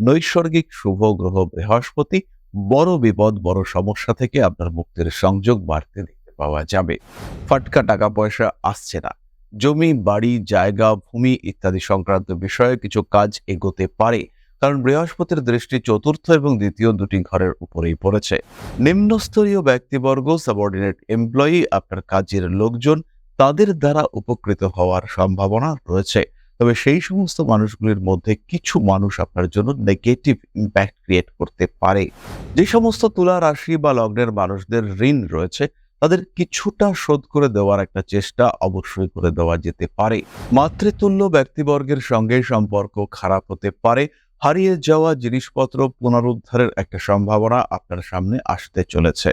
নৈসর্গিক শুভ গ্রহ বৃহস্পতি, বড় বিপদ, বড় সমস্যা থেকে আপনার মুক্তির সংযোগ বাড়তে দেখতে পাওয়া যাবে। ফাটকা টাকা পয়সা আসছে না। জমি, বাড়ি, জায়গা, ভূমি ইত্যাদি সংক্রান্ত বিষয়ে কিছু কাজ এগোতে পারে, কারণ বৃহস্পতির দৃষ্টি চতুর্থ এবং দ্বিতীয় দুটি ঘরের উপরেই পড়েছে। নিম্নস্তরীয় ব্যক্তিবর্গ সাবঅর্ডিনেট এমপ্লয়ি আপনার কাজের লোকজন, তাদের দ্বারা উপকৃত হওয়ার সম্ভাবনা রয়েছে। তবে সেই সমস্ত মানুষগুলির মধ্যে কিছু মানুষ আপনার জন্য নেগেটিভ ইম্প্যাক্ট ক্রিয়েট করতে পারে। যে সমস্ত তুলা রাশি বা লগ্নের মানুষদের ঋণ রয়েছে, তাদের কিছুটা শোধ করে দেওয়ার একটা চেষ্টা অবশ্যই করে দেওয়া যেতে পারে। মাতৃতুল্য ব্যক্তিবর্গের সঙ্গে সম্পর্ক খারাপ হতে পারে। হারিয়ে যাওয়া জিনিসপত্র পুনরুদ্ধারের একটা সম্ভাবনা আপনার সামনে আসতে চলেছে।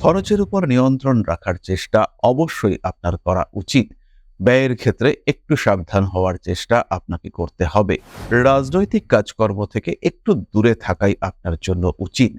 খরচের উপর নিয়ন্ত্রণ রাখার চেষ্টা অবশ্যই আপনার করা উচিত। ব্যয়ের ক্ষেত্রে একটু সাবধান হওয়ার চেষ্টা আপনাকে করতে হবে। রাজনৈতিক কাজকর্ম থেকে একটু দূরে থাকাই আপনার জন্য উচিত।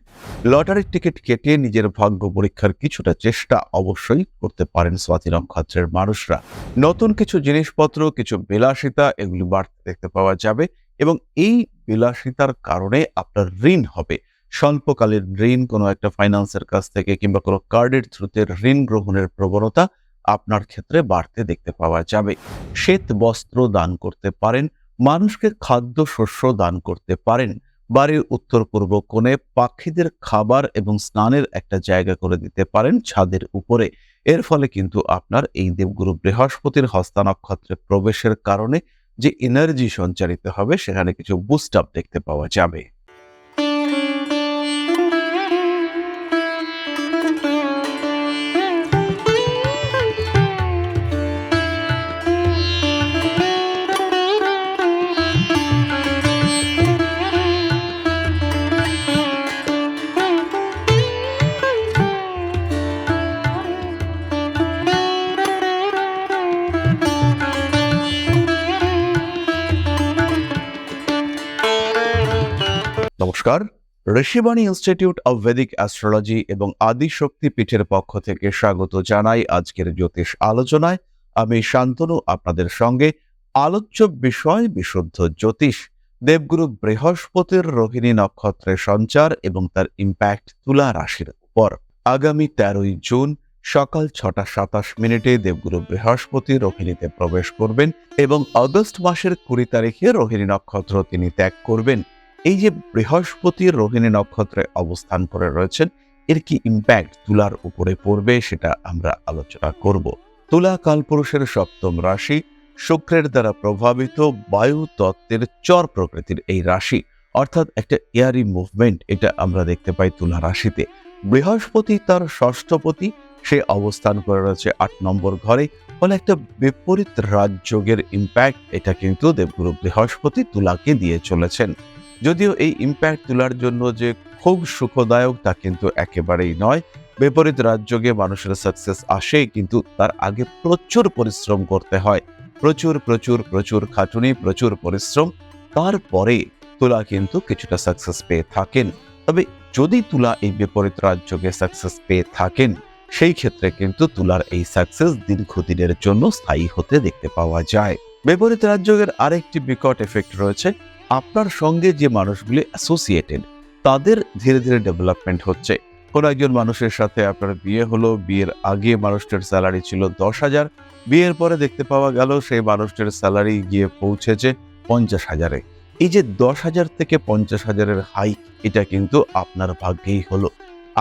লটারির টিকিট কেটে নিজের ভাগ্য পরীক্ষার কিছুটা চেষ্টা অবশ্যই করতে পারেন স্বাতি নক্ষত্রের মানুষরা। নতুন কিছু জিনিসপত্র, কিছু বিলাসিতা এগুলি বাড়তে দেখতে পাওয়া যাবে এবং এই বিলাসিতার কারণে আপনার ঋণ হবে। স্বল্পকালীন ঋণ, কোনো একটা ফাইন্যান্সের কাছ থেকে কিংবা কোনো কার্ডের থ্রুতে ঋণ গ্রহণের প্রবণতা আপনার ক্ষেত্রে বাড়তে দেখতে পাওয়া যাবে। শ্বেত বস্ত্র দান করতে পারেন, মানুষকে খাদ্য শস্য দান করতে পারেন। বাড়ির উত্তর পূর্ব কোণে পাখিদের খাবার এবং স্নানের একটা জায়গা করে দিতে পারেন ছাদের উপরে। এর ফলে কিন্তু আপনার এই দেবগুরু বৃহস্পতির হস্তা নক্ষত্রে প্রবেশের কারণে যে এনার্জি সঞ্চারিত হবে, সেখানে কিছু বুস্ট আপ দেখতে পাওয়া যাবে। নমস্কার। Rishibani institute of Vedic astrology এবং আদিশক্তি পীঠের পক্ষ থেকে স্বাগত জানাই আজকের জ্যোতিষ আলোচনায়। আমি শান্তনু, আপনাদের সঙ্গে আলোচ্য বিষয় বিশুদ্ধ জ্যোতিষ। দেবগুরু বৃহস্পতির রোহিণী নক্ষত্রের সঞ্চার এবং তার ইম্প্যাক্ট তুলা রাশির উপর। আগামী তেরোই জুন সকাল ছটা সাতাশ মিনিটে দেবগুরু বৃহস্পতি রোহিণীতে প্রবেশ করবেন এবং আগস্ট মাসের কুড়ি তারিখে রোহিণী নক্ষত্র তিনি ত্যাগ করবেন। এই যে বৃহস্পতি রোহিণী নক্ষত্রে অবস্থান করে রয়েছেন, এর কি ইম্প্যাক্ট তুলার উপরে পড়বে সেটা আমরা আলোচনা করব। তুলা কালপুরুষের সপ্তম রাশি, শুক্রের দ্বারা প্রভাবিত বায়ু তত্ত্বের চর প্রকৃতির এই রাশি, অর্থাৎ একটা এয়ারি মুভমেন্ট এটা আমরা দেখতে পাই তুলা রাশিতে। বৃহস্পতি তার ষষ্ঠপতি, সে অবস্থান করে রয়েছে আট নম্বর ঘরে, ফলে একটা বিপরীত রাজযোগের ইম্প্যাক্ট এটা কিন্তু দেবগুরু বৃহস্পতি তুলাকে দিয়ে চলেছেন। যদিও এই ইম্প্যাক্ট তোলার জন্য যে খুব সুখদায়ক তা কিন্তু একেবারেই নয়। বিপরীত রাজ্যকে মানুষের সাকসেস আসে কিন্তু তার আগে প্রচুর পরিশ্রম করতে হয়। প্রচুর প্রচুর প্রচুর খাটুনি, প্রচুর পরিশ্রম, তারপরে তুলা কিন্তু কিছুটা সাকসেস পেয়ে থাকেন। তবে যদি তুলা এই বিপরীত রাজ্যকে সাকসেস পেয়ে থাকেন, সেই ক্ষেত্রে কিন্তু তুলার এই সাকসেস দীর্ঘদিনের জন্য স্থায়ী হতে দেখতে পাওয়া যায়। বিপরীত রাজ্যের আরেকটি বিকট এফেক্ট রয়েছে আপনার সঙ্গে যে মানুষগুলি অ্যাসোসিয়েটেড তাদের ধীরে ধীরে ডেভেলপমেন্ট হচ্ছে। কোনো একজন মানুষের সাথে আপনার বিয়ে হলো, বিয়ের আগে মানুষটার স্যালারি ছিল দশ হাজার, বিয়ের পরে দেখতে পাওয়া গেল সেই মানুষটার স্যালারি গিয়ে পৌঁছেছে পঞ্চাশ হাজারে। এই যে দশ হাজার থেকে পঞ্চাশ হাজারের হাইক এটা কিন্তু আপনার ভাগ্যেই হলো।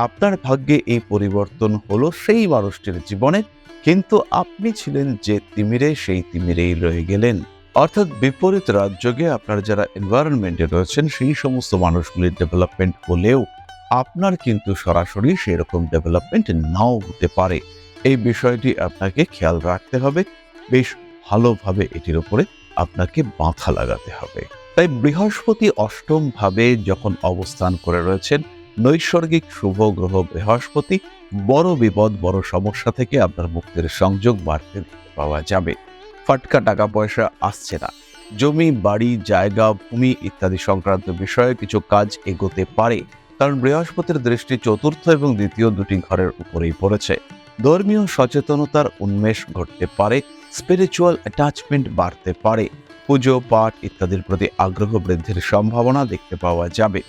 আপনার ভাগ্যে এই পরিবর্তন হলো সেই মানুষটির জীবনে, কিন্তু আপনি ছিলেন যে তিমিরে, সেই তিমিরেই রয়ে গেলেন। অর্থাৎ বিপরীত রাজ্যকে আপনার যারা এনভায়রনমেন্টে রয়েছেন, সেই সমস্ত মানুষগুলির ডেভেলপমেন্ট হলেও আপনার কিন্তু সরাসরি সেরকম ডেভেলপমেন্ট নাও হতে পারে। এই বিষয়টি আপনাকে খেয়াল রাখতে হবে। বেশ ভালোভাবে এটির উপরে আপনাকে বাঁধা লাগাতে হবে। তাই বৃহস্পতি অষ্টম ভাবে যখন অবস্থান করে রয়েছেন, নৈসর্গিক শুভ গ্রহ বৃহস্পতি, বড় বিপদ, বড় সমস্যা থেকে আপনার মুক্তির সংযোগ বাড়তে পাওয়া যাবে। ফাটকা টাকা পয়সা আসছে না। জমি, বাড়ি, জায়গা, ভূমি ইত্যাদি সংক্রান্ত বিষয়ে কিছু কাজ এগোতে পারে, কারণ বৃহস্পতির দৃষ্টি চতুর্থ এবং দ্বিতীয় দুটি ঘরের উপরেই পড়েছে। ধর্মীয় সচেতনতার উন্মেষ ঘটতে পারে স্পিরিচুয়াল অ্যাটাচমেন্ট বাড়তে পারে, পুজো, পাঠ ইত্যাদির প্রতি আগ্রহ বৃদ্ধির সম্ভাবনা দেখতে পাওয়া যাবে।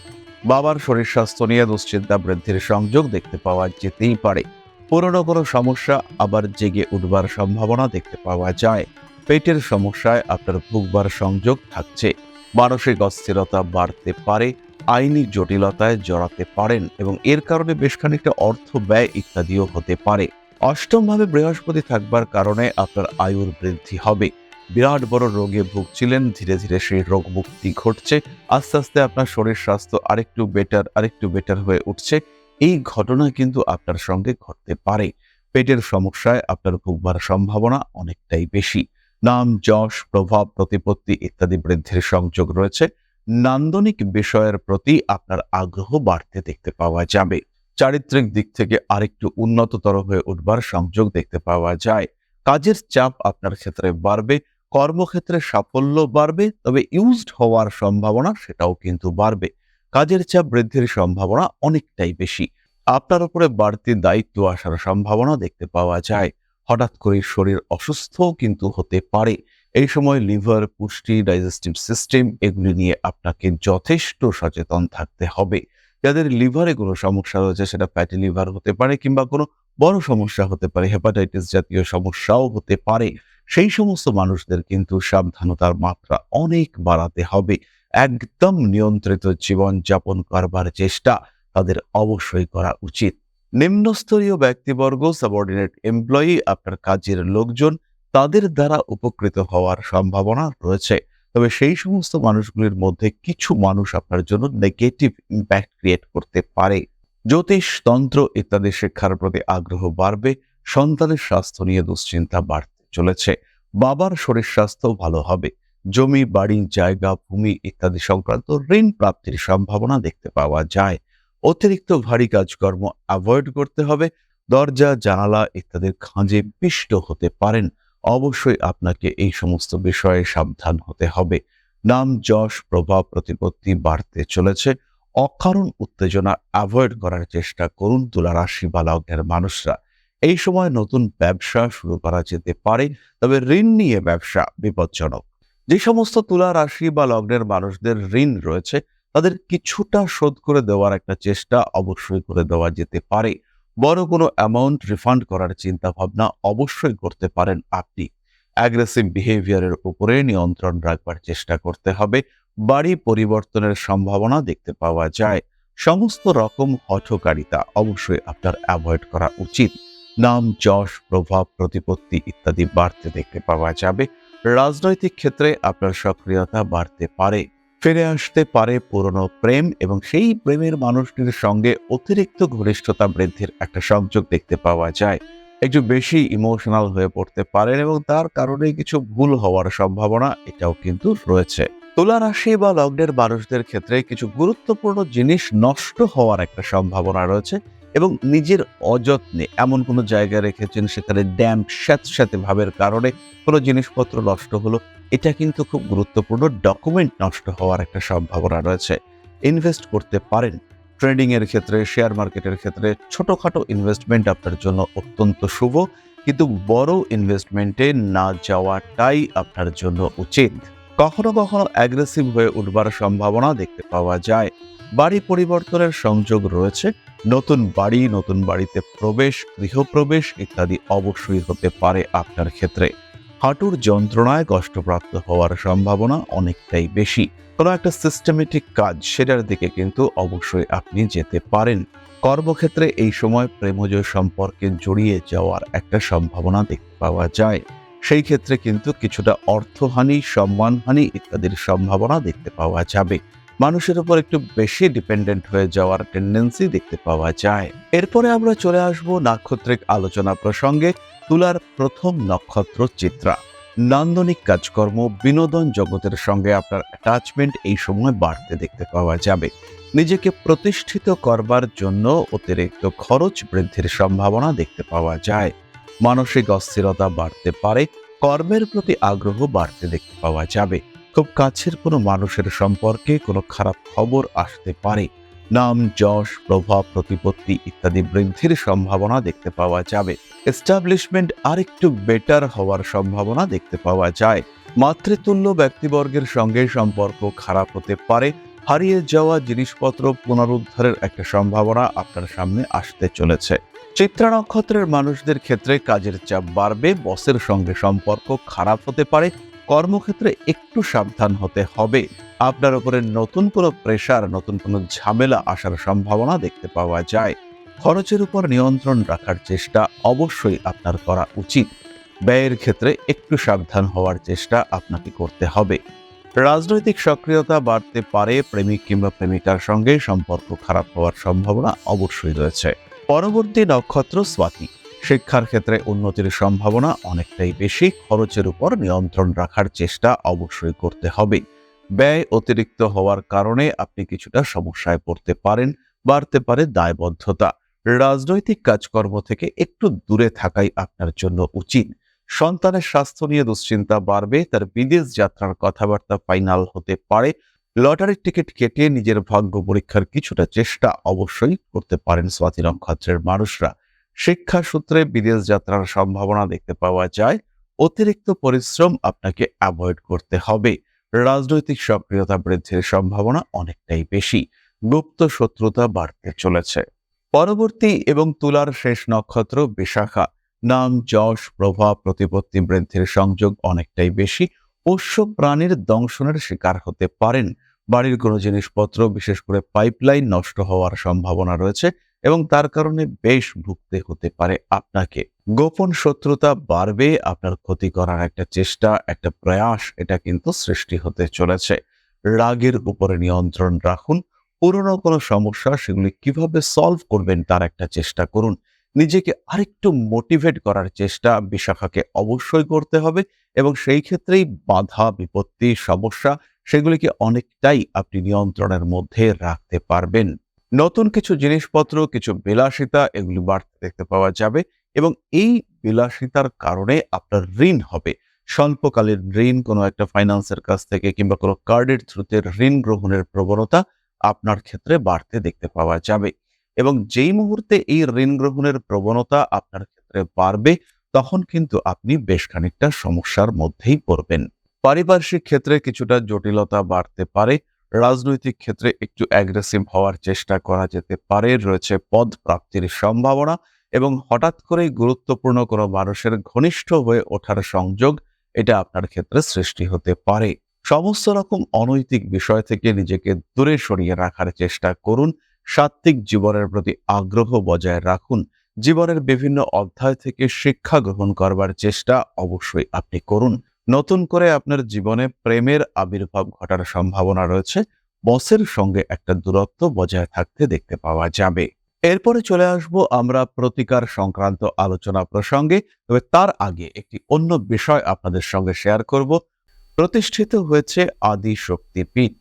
বাবার শরীর স্বাস্থ্য নিয়ে দুশ্চিন্তা বৃদ্ধির সংযোগ দেখতে পাওয়া যেতেই পারে। পুরনো কোনো সমস্যা আবার জেগে উঠবার সম্ভাবনা দেখতে পাওয়া যায়। পেটের সমস্যায় আপনার ভুগবার সংযোগ থাকছে। মানসিক অস্থিরতা বাড়তে পারে, আইনি জটিলতায় জড়াতে পারেন এবং এর কারণে বেশ খানিকটা অর্থ ব্যয় ইত্যাদিও হতে পারে। অষ্টমভাবে বৃহস্পতি থাকবার কারণে আপনার আয়ুর বৃদ্ধি হবে। বিরাট বড় রোগে ভুগছিলেন, ধীরে ধীরে সেই রোগ মুক্তি ঘটছে। আস্তে আস্তে আপনার শরীর স্বাস্থ্য আরেকটু বেটার আরেকটু বেটার হয়ে উঠছে। এই ঘটনা কিন্তু আপনার সঙ্গে ঘটতে পারে। পেটের সমস্যায় আপনার ভুগবার সম্ভাবনা অনেকটাই বেশি। নাম, যশ, প্রভাব, প্রতিপত্তি ইত্যাদি বৃদ্ধির সংযোগ রয়েছে। নান্দনিক বিষয়ের প্রতি আপনার আগ্রহ বাড়তে দেখতে পাওয়া যাবে। চারিত্রিক দিক থেকে আরেকটু উন্নততর হয়ে উঠবার সংযোগ দেখতে পাওয়া যায়। কাজের চাপ আপনার ক্ষেত্রে বাড়বে, কর্মক্ষেত্রে সাফল্য বাড়বে, তবে ইউজড হওয়ার সম্ভাবনা সেটাও কিন্তু বাড়বে। কাজের চাপ বৃদ্ধির সম্ভাবনা অনেকটাই বেশি। আপনার উপরে বাড়তি দায়িত্ব আসার সম্ভাবনা দেখতে পাওয়া যায়। হঠাৎ করে শরীর অসুস্থও কিন্তু হতে পারে। এই সময় লিভার, পুষ্টি, ডাইজেস্টিভ সিস্টেম এগুলি নিয়ে আপনাকে যথেষ্ট সচেতন থাকতে হবে। যাদের লিভারে কোনো সমস্যা রয়েছে, সেটা ফ্যাটি লিভার হতে পারে কিংবা কোনো বড় সমস্যা হতে পারে, হেপাটাইটিস জাতীয় সমস্যাও হতে পারে। সেই সমস্ত মানুষদের কিন্তু সাবধানতার মাত্রা অনেক বাড়াতে হবে। একদম নিয়ন্ত্রিত জীবন যাপন করবার চেষ্টা তাদের অবশ্যই করা উচিত। নিম্নস্তরীয় ব্যক্তিবর্গ সাবঅর্ডিনেট এমপ্লয়ি আপনার কাজের লোকজন, তাদের দ্বারা উপকৃত হওয়ার সম্ভাবনা রয়েছে। তবে সেই সমস্ত মানুষগুলির মধ্যে কিছু মানুষ আপনার জন্য নেগেটিভ ইম্প্যাক্ট ক্রিয়েট করতে পারে। জ্যোতিষ, তন্ত্র ইত্যাদি শিক্ষার প্রতি আগ্রহ বাড়বে, সন্তানের স্বাস্থ্য নিয়ে দুশ্চিন্তা বাড়তে চলেছে। বাবার শরীর স্বাস্থ্য ভালো হবে, জমি, বাড়ি, জায়গা, ভূমি ইত্যাদি সংক্রান্ত ঋণ প্রাপ্তির সম্ভাবনা দেখতে পাওয়া যায়। অতিরিক্ত ভারী কাজকর্ম অ্যাভয়েড করতে হবে। দরজা, জানালা ইত্যাদির খাঁজে পিষ্ট হতে পারেন। অবশ্যই আপনাকে এই সমস্ত বিষয়ে সাবধান হতে হবে। নাম, যশ, প্রভাব, প্রতিপত্তি বাড়তে চলেছে। অকারণ উত্তেজনা অ্যাভয়েড করার চেষ্টা করুন তুলা রাশি বা লগ্নের মানুষরা। এই সময় নতুন ব্যবসা শুরু করা যেতে পারে, তবে ঋণ নিয়ে ব্যবসা বিপজ্জনক। যে সমস্ত তুলা রাশি বা লগ্নের মানুষদের ঋণ রয়েছে তাদের কিছুটা শোধ করে দেওয়ার একটা চেষ্টা অবশ্যই করে দেওয়া যেতে পারে। বড় কোনো অ্যামাউন্ট রিফান্ড করার চিন্তা ভাবনা অবশ্যই করতে পারেন আপনি। অ্যাগ্রেসিভ বিহেভিয়ারের উপরে নিয়ন্ত্রণ রাখবার চেষ্টা করতে হবে। বাড়ি পরিবর্তনের সম্ভাবনা দেখতে পাওয়া যায়। সমস্ত রকম হঠকারিতা অবশ্যই আপনার অ্যাভয়েড করা উচিত। নাম, যশ, প্রভাব, প্রতিপত্তি ইত্যাদি বাড়তে দেখতে পাওয়া যাবে। রাজনৈতিক ক্ষেত্রে আপনার সক্রিয়তা বাড়তে পারে। ফিরে আসতে পারে পুরনো প্রেম এবং সেই প্রেমের মানুষটির সঙ্গে অতিরিক্ত ঘনিষ্ঠতা বৃদ্ধির একটা সংযোগ দেখতে পাওয়া যায়। একটু বেশি ইমোশনাল হয়ে পড়তে পারেন এবং তার কারণে কিছু ভুল হওয়ার সম্ভাবনা এটাও কিন্তু রয়েছে। তুলা রাশি বা লগ্নের মানুষদের ক্ষেত্রে কিছু গুরুত্বপূর্ণ জিনিস নষ্ট হওয়ার একটা সম্ভাবনা রয়েছে এবং নিজের অযত্নে এমন কোনো জায়গায় রেখেছেন সেখানে ড্যাম্প, স্যাঁতস্যাঁতে ভাবের কারণে কোনো জিনিসপত্র নষ্ট হলো এটা কিন্তু খুব গুরুত্বপূর্ণ। ডকুমেন্ট নষ্ট হওয়ার একটা সম্ভাবনা রয়েছে। ইনভেস্ট করতে পারেন। ট্রেডিং এর ক্ষেত্রে শেয়ার মার্কেটের ক্ষেত্রে ছোটখাটো ইনভেস্টমেন্ট আপনার জন্য অত্যন্ত শুভ। কিন্তু বড় ইনভেস্টমেন্টে না যাওয়াটাই আপনার জন্য উচিত। কখনো কখনো অ্যাগ্রেসিভ হয়ে উঠবার সম্ভাবনা দেখতে পাওয়া যায়। বাড়ি পরিবর্তনের সংযোগ রয়েছে। নতুন বাড়ি, নতুন বাড়িতে প্রবেশ, গৃহপ্রবেশ ইত্যাদি অবশ্যই হতে পারে আপনার ক্ষেত্রে। হাঁটুর যন্ত্রণায় কষ্টপ্রাপ্ত হওয়ার সম্ভাবনা অনেকটাই বেশি। কোনো একটা সিস্টেমেটিক কাজ সেটার দিকে কিন্তু অবশ্যই আপনি যেতে পারেন। কর্মক্ষেত্রে এই সময় প্রেমজ সম্পর্কে জড়িয়ে যাওয়ার একটা সম্ভাবনা দেখতে পাওয়া যায়। সেই ক্ষেত্রে কিন্তু কিছুটা অর্থহানি, সম্মানহানি ইত্যাদির সম্ভাবনা দেখতে পাওয়া যাবে। মানুষের উপর একটু বেশি ডিপেন্ডেন্ট হয়ে যাওয়ার টেন্ডেন্সি দেখতে পাওয়া যায়। এরপরে আমরা চলে আসব নাক্ষত্রিক আলোচনা প্রসঙ্গে। তুলার প্রথম নক্ষত্র চিত্রা। নান্দনিক কাজকর্ম, বিনোদন জগতের সঙ্গে আপনার অ্যাটাচমেন্ট এই সময় বাড়তে দেখতে পাওয়া যাবে। নিজেকে প্রতিষ্ঠিত করবার জন্য অতিরিক্ত খরচ বৃদ্ধির সম্ভাবনা দেখতে পাওয়া যায়। মানসিক অস্থিরতা বাড়তে পারে, কর্মের প্রতি আগ্রহ বাড়তে দেখতে পাওয়া যাবে। খুব কাছের কোনো মানুষের সম্পর্কে কোনো খারাপ খবর আসতে পারে। নাম, যশ, প্রভাব, প্রতিপত্তি ইত্যাদি বৃদ্ধির সম্ভাবনা দেখতে পাওয়া যাবে। এস্টাবলিশমেন্ট আরেকটু বেটার হওয়ার সম্ভাবনা দেখতে পাওয়া যায়। মাতৃতুল্য ব্যক্তিবর্গের সঙ্গে সম্পর্ক খারাপ হতে পারে, হারিয়ে যাওয়া জিনিসপত্র পুনরুদ্ধারের একটা সম্ভাবনা আপনার সামনে আসতে চলেছে। চিত্রা নক্ষত্রের মানুষদের ক্ষেত্রে কাজের চাপ বাড়বে, বসের সঙ্গে সম্পর্ক খারাপ হতে পারে, কর্মক্ষেত্রে একটু সাবধান হতে হবে। আপনার উপরে নতুন কোনো প্রেশার নতুন কোনো ঝামেলা আসার সম্ভাবনা দেখতে পাওয়া যায়। খরচের উপর নিয়ন্ত্রণ রাখার চেষ্টা অবশ্যই আপনার করা উচিত। ব্যয়ের ক্ষেত্রে একটু সাবধান হওয়ার চেষ্টা আপনাকে করতে হবে। রাজনৈতিক সক্রিয়তা বাড়তে পারে, প্রেমিক কিংবা প্রেমিকার সঙ্গে সম্পর্ক খারাপ হওয়ার সম্ভাবনা অবশ্যই রয়েছে। পরবর্তী নক্ষত্র স্বাতি। শিক্ষার ক্ষেত্রে উন্নতির সম্ভাবনা অনেকটাই বেশি, খরচের উপর নিয়ন্ত্রণ রাখার চেষ্টা অবশ্যই করতে হবে। ব্যয় অতিরিক্ত হওয়ার কারণে আপনি কিছুটা সমস্যায় পড়তে পারেন, বাড়তে পারে দায়বদ্ধতা। রাজনৈতিক কাজকর্ম থেকে একটু দূরে থাকাই আপনার জন্য উচিত। সন্তানের স্বাস্থ্য নিয়ে দুশ্চিন্তা বাড়বে, তার বিদেশ যাত্রার কথাবার্তা ফাইনাল হতে পারে। লটারির টিকিট কেটে নিজের ভাগ্য পরীক্ষার কিছুটা চেষ্টা অবশ্যই করতে পারেন স্বাতি নক্ষত্রের মানুষরা। শিক্ষা সূত্রে বিদেশ যাত্রার সম্ভাবনা দেখতে পাওয়া যায়। অতিরিক্ত পরিশ্রম আপনাকে অ্যাভয়েড করতে হবে। রাজনৈতিক সক্রিয়তা বৃদ্ধির সম্ভাবনা অনেকটাই বেশি। গুপ্ত শত্রুতা বাড়তে চলেছে। পরবর্তী এবং তুলার শেষ নক্ষত্র বিশাখা। নাম, যশ, প্রভাব, প্রতিপত্তি, বৃদ্ধির সংযোগ অনেকটাই বেশি। পোষ্য প্রাণীর দংশনের শিকার হতে পারেন। বাড়ির কোনো জিনিসপত্র, বিশেষ করে পাইপলাইন, নষ্ট হওয়ার সম্ভাবনা রয়েছে এবং তার কারণে বেশ ভুগতে হতে পারে আপনাকে। গোপন শত্রুতা বাড়বে, আপনার ক্ষতি করার একটা চেষ্টা, একটা প্রয়াস, এটা কিন্তু সৃষ্টি হতে চলেছে। রাগের উপরে নিয়ন্ত্রণ রাখুন পুরনো কোনো সমস্যা সেগুলি কীভাবে সলভ করবেন তার একটা চেষ্টা করুন। নিজেকে আরেকটু মোটিভেট করার চেষ্টা বিশাখাকে অবশ্যই করতে হবে এবং সেই ক্ষেত্রেই বাধা, বিপত্তি, সমস্যা সেগুলিকে অনেকটাই আপনি নিয়ন্ত্রণের মধ্যে রাখতে পারবেন। নতুন কিছু জিনিসপত্র, কিছু বিলাসিতা এগুলি বাড়তে দেখতে পাওয়া যাবে এবং এই বিলাসিতার কারণে আপনার ঋণ হবে। স্বল্পকালীন ঋণ, কোনো একটা ফাইন্যান্সের কাছ থেকে কিংবা কোনো কার্ডের থ্রুতে ঋণ গ্রহণের প্রবণতা আপনার ক্ষেত্রে বাড়তে দেখতে পাওয়া যাবে। এবং যেই মুহূর্তে এই ঋণ গ্রহণের প্রবণতা আপনার ক্ষেত্রে বাড়বে, তখন কিন্তু আপনি বেশ খানিকটা সমস্যার মধ্যেই পড়বেন। পারিপার্শ্বিক ক্ষেত্রে কিছুটা জটিলতা বাড়তে পারে, রাজনৈতিক ক্ষেত্রে একটু অ্যাগ্রেসিভ হওয়ার চেষ্টা করা যেতে পারে, রয়েছে পদ প্রাপ্তির সম্ভাবনা এবং হঠাৎ করেই গুরুত্বপূর্ণ কোনো মানুষের ঘনিষ্ঠ হয়ে ওঠার সংযোগ, এটা আপনার ক্ষেত্রে সৃষ্টি হতে পারে। সমস্ত রকম অনৈতিক বিষয় থেকে নিজেকে দূরে সরিয়ে রাখার চেষ্টা করুন, সাত্ত্বিক জীবনের প্রতি আগ্রহ বজায় রাখুন, জীবনের বিভিন্ন অধ্যায় থেকে শিক্ষা গ্রহণ করবার চেষ্টা অবশ্যই আপনি করুন। নতুন করে আপনার জীবনে প্রেমের আবির্ভাব ঘটার সম্ভাবনা রয়েছে, বসের সঙ্গে একটা দূরত্ব বজায় থাকতে দেখতে পাওয়া যাবে। এরপরে চলে আসব আমরা প্রতিকার সংক্রান্ত আলোচনা প্রসঙ্গে, তবে তার আগে একটি অন্য বিষয় আপনাদের সঙ্গে শেয়ার করব। প্রতিষ্ঠিত হয়েছে আদি শক্তি পীঠ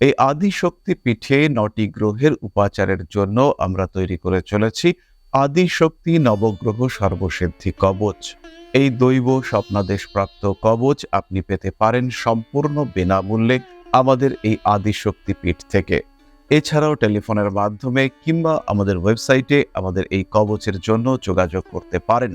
এই আদি শক্তি পীঠে নটি গ্রহের উপাচারের জন্য আমরা তৈরি করে চলেছি আদি শক্তি, নবগ্রহ, সর্বসিদ্ধি কবচ। এই দৈব স্বপ্নাদেশ প্রাপ্ত কবচ আপনি পেতে পারেন সম্পূর্ণ বিনামূল্যে আমাদের এই আদি শক্তি পীঠ থেকে। এছাড়াও টেলিফোনের মাধ্যমে কিংবা আমাদের ওয়েবসাইটে আমাদের এই কবচের জন্য যোগাযোগ করতে পারেন।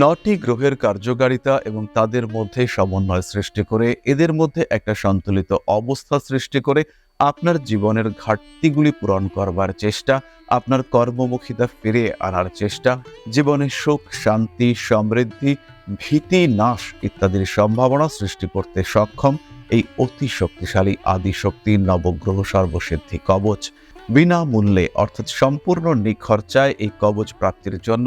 নটি গ্রহের কার্যকারিতা এবং তাদের মধ্যে সমন্বয় সৃষ্টি করে, এদের মধ্যে একটা সন্তুলিত অবস্থা সৃষ্টি করে আপনার জীবনের ঘাটতিগুলি পূরণ করবার চেষ্টা, আপনার কর্মমুখিতা ফিরে আনার চেষ্টা, জীবনে সুখ, শান্তি, সমৃদ্ধি, ভীতি, নাশ ইত্যাদির সম্ভাবনা সৃষ্টি করতে সক্ষম এই অতি শক্তিশালী আদিশক্তি নবগ্রহ সর্বসিদ্ধি কবচ। বিনামূল্যে, অর্থাৎ সম্পূর্ণ নিখরচায় এই কবচ প্রাপ্তির জন্য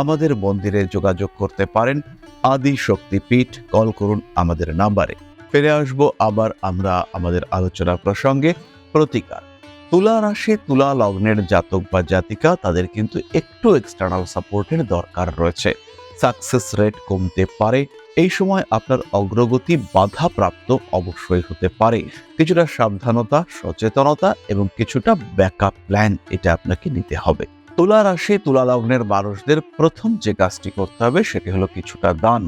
আমাদের মন্দিরে যোগাযোগ করতে পারেন আদি শক্তিপীঠ কল করুন আমাদের নাম্বারে। ফিরে আসব আবার আমরা আমাদের আলোচনা প্রসঙ্গে। প্রতিকার। তুলা রাশি, তুলা লগ্নের জাতক বা জাতিকা, তাদের কিন্তু একটু এক্সটার্নাল সাপোর্টের দরকার রয়েছে। সাকসেস রেট কমতে পারে, এই সময় আপনার অগ্রগতি বাধাপ্রাপ্ত অবশ্যই হতে পারে। কিছুটা সাবধানতা, সচেতনতা এবং কিছুটা ব্যাকআপ প্ল্যান এটা আপনাকে নিতে হবে। তুলা রাশি তুলা লগ্নের মানুষদের প্রথম যে কাজটি করতে হবে সেটি হলো কিছুটা দান।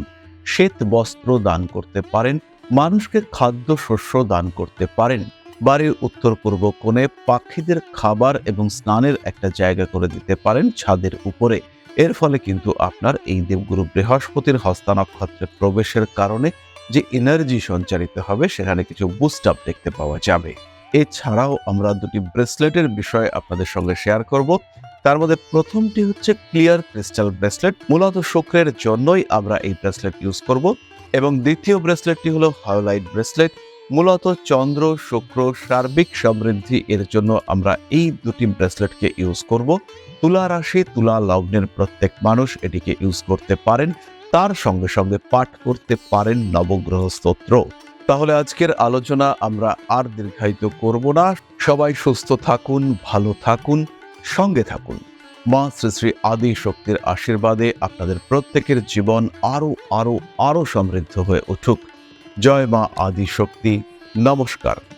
শ্বেত বস্ত্র দান করতে পারেন, মানুষকে খাদ্য শস্য দান করতে পারেন। বাড়ির উত্তর পূর্ব কোণে পাখিদের খাবার এবং স্নানের একটা জায়গা করে দিতে পারেন ছাদের উপরে। এর ফলে কিন্তু আপনার এই দেবগুরু বৃহস্পতির হস্তা নক্ষত্রে প্রবেশের কারণে যে এনার্জি সঞ্চারিত হবে সেখানে কিছু বুস্ট আপ দেখতে পাওয়া যাবে। এছাড়াও আমরা দুটি ব্রেসলেটের বিষয়ে আপনাদের সঙ্গে শেয়ার করব। তার মধ্যে প্রথমটি হচ্ছে ক্লিয়ার ক্রিস্টাল ব্রেসলেট মূলত শুক্রের জন্যই আমরা এই ব্রেসলেট ইউজ করব। এবং দ্বিতীয় ব্রেসলেটটি হলো হাইলাইট ব্রেসলেট মূলত চন্দ্র, শুক্র, সার্বিক সমৃদ্ধি এর জন্য আমরা এই দুটি ব্রেসলেটকে ইউজ করব। তুলা রাশি, তুলা লগ্নের প্রত্যেক মানুষ এটিকে ইউজ করতে পারেন। তার সঙ্গে সঙ্গে পাঠ করতে পারেন নবগ্রহ স্তোত্র। তাহলে আজকের আলোচনা আমরা আর দীর্ঘায়িত করব না। সবাই সুস্থ থাকুন, ভালো থাকুন। সঙ্গে থাকুন। মা শ্রী শ্রী আদি শক্তির আশীর্বাদে আপনাদের প্রত্যেকের জীবন আরও আরও আরও সমৃদ্ধ হয়ে উঠুক। জয় মা আদি শক্তি। নমস্কার।